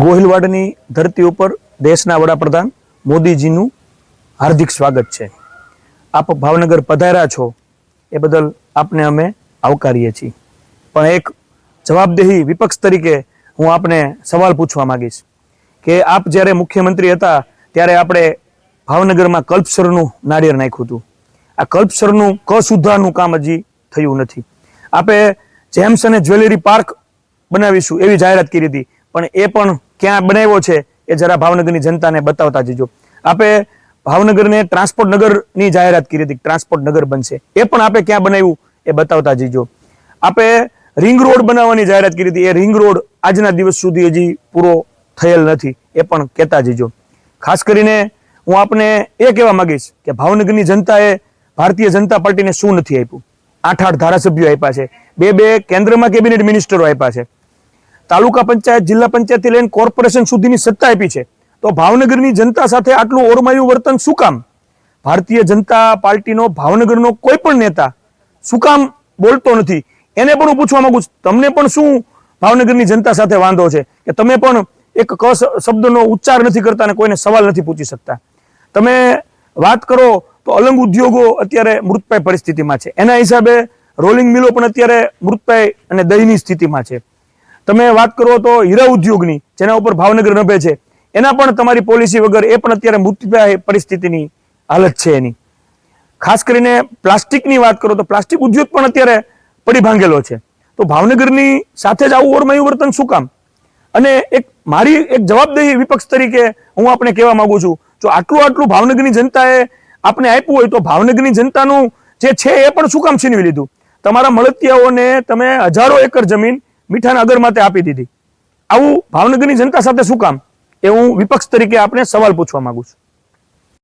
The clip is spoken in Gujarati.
ગોહિલવાડની ધરતી ઉપર દેશના વડાપ્રધાન મોદીજીનું હાર્દિક સ્વાગત છે. આપ ભાવનગર પધાર્યા છો, એ બદલ આપને અમે આવકારીએ છીએ. પણ એક જવાબદેહી વિપક્ષ તરીકે હું આપને સવાલ પૂછવા માંગીશ કે આપ જ્યારે મુખ્યમંત્રી હતા, ત્યારે આપણે ભાવનગરમાં કલ્પસરનું નાળિયેર નાખ્યું હતું. આ કલ્પસરનું ક સુધારનું કામ હજી થયું નથી. આપે જેમ્સ અને જ્વેલરી પાર્ક બનાવીશું એવી જાહેરાત કરી હતી. પણ એ પણ ક્યાં બનાવ્યો છે એ જરા ભાવનગરની જનતાને બતાવતા જજો. આપે ભાવનગરને ટ્રાન્સપોર્ટ નગરની જાહેરાત કરી હતી, ટ્રાન્સપોર્ટ નગર બનશે. એ પણ આપે ક્યાં બનાવ્યું એ બતાવતા જજો. આપે રિંગ રોડ બનાવવાની જાહેરાત કરી હતી, એ રિંગ રોડ આજના દિવસ સુધી હજી પૂરો થયેલ નથી, એ પણ કહેતા જજો. ખાસ કરીને હું આપને એ કહેવા માંગીશ કે ભાવનગરની જનતાએ ભારતીય જનતા પાર્ટીને શું નથી આપ્યું? આઠ આઠ ધારાસભ્યો આપ્યા છે. બે બે કેન્દ્રમાં કેબિનેટ મિનિસ્ટરો આપ્યા છે. તાલુકા પંચાયત, જિલ્લા પંચાયતથી લઈને કોર્પોરેશન સુધીની સત્તા આપી છે. તો ભાવનગરની જનતા સાથે આટલું ઓરમાયું વર્તન શું કામ? ભારતીય જનતા પાર્ટીનો ભાવનગરનો કોઈ પણ નેતા શું કામ બોલતો નથી? એને પણ હું પૂછવા માંગુ છું. તમને પણ શું ભાવનગરની જનતા સાથે વાંધો છે? કે તમે પણ એક ક શબ્દનો ઉચ્ચાર નથી કરતા અને કોઈને સવાલ નથી પૂછી શકતા? તમે વાત કરો તો અલંગ ઉદ્યોગો અત્યારે મૃતપાય પરિસ્થિતિમાં છે. એના હિસાબે રોલિંગ મિલો પણ અત્યારે મૃતપાય અને દહીંની સ્થિતિમાં છે. તમે વાત કરો તો હીરા ઉદ્યોગની, જેના ઉપર ભાવનગર નભે છે. એના પણ તમારી પોલિસી વગર એ પણ અત્યારે મૃત્યુપાય પરિસ્થિતિની હાલત છે એની. ખાસ કરીને પ્લાસ્ટિકની વાત કરો તો પ્લાસ્ટિક ઉદ્યોગ પણ અત્યારે પડી ભાંગેલો છે. તો ભાવનગરની સાથે જ આવું ઓરમયું વર્તન શું કામ? અને એક મારી એક જવાબદારી વિપક્ષ તરીકે હું આપણે કહેવા માંગુ છું, જો આટલું આટલું ભાવનગરની જનતાએ આપણે આપ્યું હોય તો ભાવનગરની જનતાનું જે છે એ પણ શું કામ છીનવી લીધું? તમારા મળતિયાઓને તમે હજારો એકર જમીન મીઠાના અગર માટે આપી દીધી. આવું ભાવનગરની જનતા સાથે શું કામ? એ હું વિપક્ષ તરીકે આપણે સવાલ પૂછવા માંગુ છું.